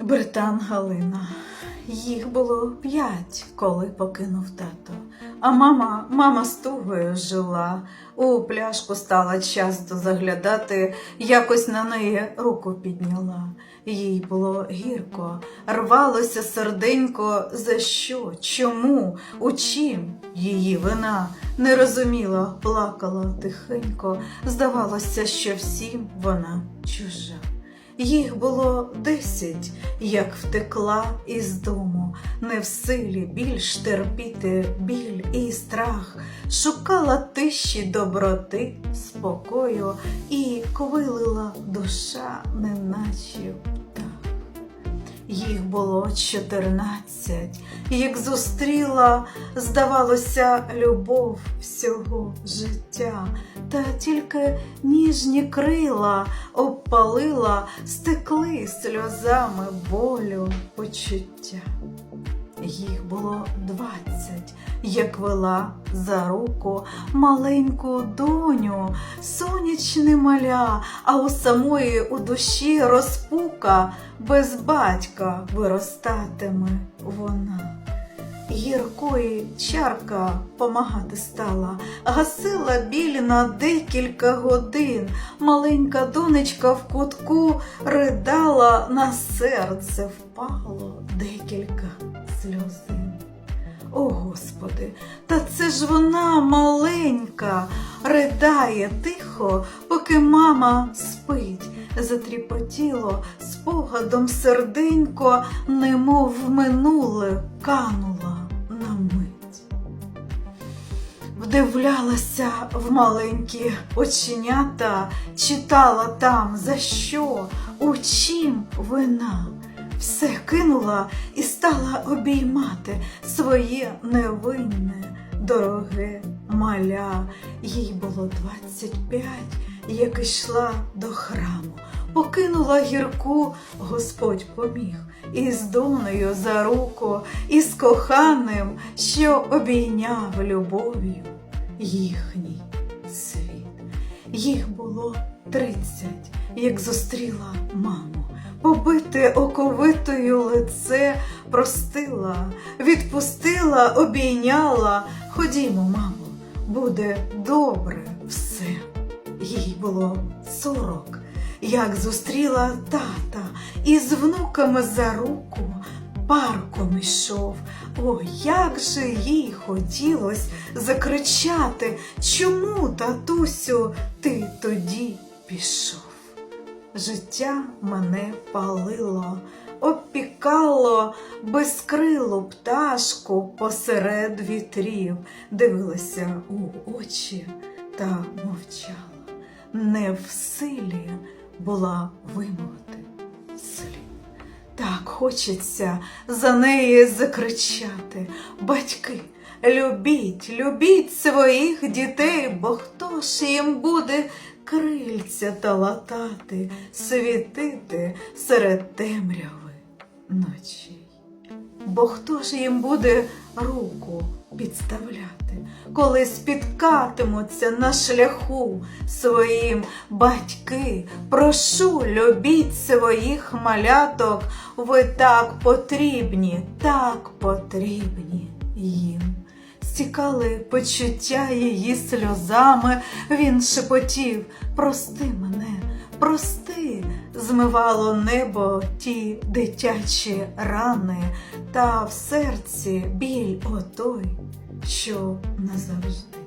Британ Галина. Їх було п'ять, коли покинув тато. А мама, мама з тугою жила. У пляшку стала часто заглядати, якось на неї руку підняла. Їй було гірко, рвалося серденько, за що, чому, у чим її вина не розуміла, плакала тихенько. Здавалося, що всім вона чужа. Їх було десять, як втекла із дому, не в силі більш терпіти біль і страх, шукала тиші доброти, спокою і квилила душа, неначе. Їх було чотирнадцять, як зустріла, здавалося, любов всього життя, та тільки ніжні крила обпалила, стекли сльозами болю почуття. Їх було двадцять, як вела за руку маленьку доню, сонячне маля, а у самої у душі розпука, без батька виростатиме вона. Гіркої чарка помагати стала, гасила біль на декілька годин. Маленька донечка в кутку ридала, на серце впало декілька сльозин. О, Господи, та це ж вона маленька, ридає тихо, поки мама спить. Затріпотіло спогадом серденько, немов в минуле канула на мить. Вдивлялася в маленькі оченята, читала там, за що, у чим вина. Все кинула і стала обіймати своє невинне, дороге маля. Їй було двадцять п'ять, як ішла до храму. Покинула гірку, Господь поміг, і з донею за руку, і з коханим, що обійняв любов'ю їхній світ. Їх було тридцять, як зустріла маму. Побите оковитою лице простила, відпустила, обійняла. Ходімо, мамо, буде добре все. Їй було сорок, як зустріла тата і з внуками за руку парком ішов. О, як же їй хотілось закричати, чому, татусю, ти тоді пішов? Життя мене палило, обпікало безкрилу пташку посеред вітрів, дивилася у очі та мовчала. Не в силі була вимовити слів. Так хочеться за неї закричати. Батьки, любіть, любіть своїх дітей, бо хто ж їм буде крильця та латати, світити серед темряви ночей. Бо хто ж їм буде руку підставляти, коли спіткатимуться на шляху своїм батьки, прошу, любіть своїх маляток, ви так потрібні, так потрібні їм. Стікали почуття її сльозами, він шепотів, прости мене, прости, змивало небо ті дитячі рани, та в серці біль отой, що назавжди.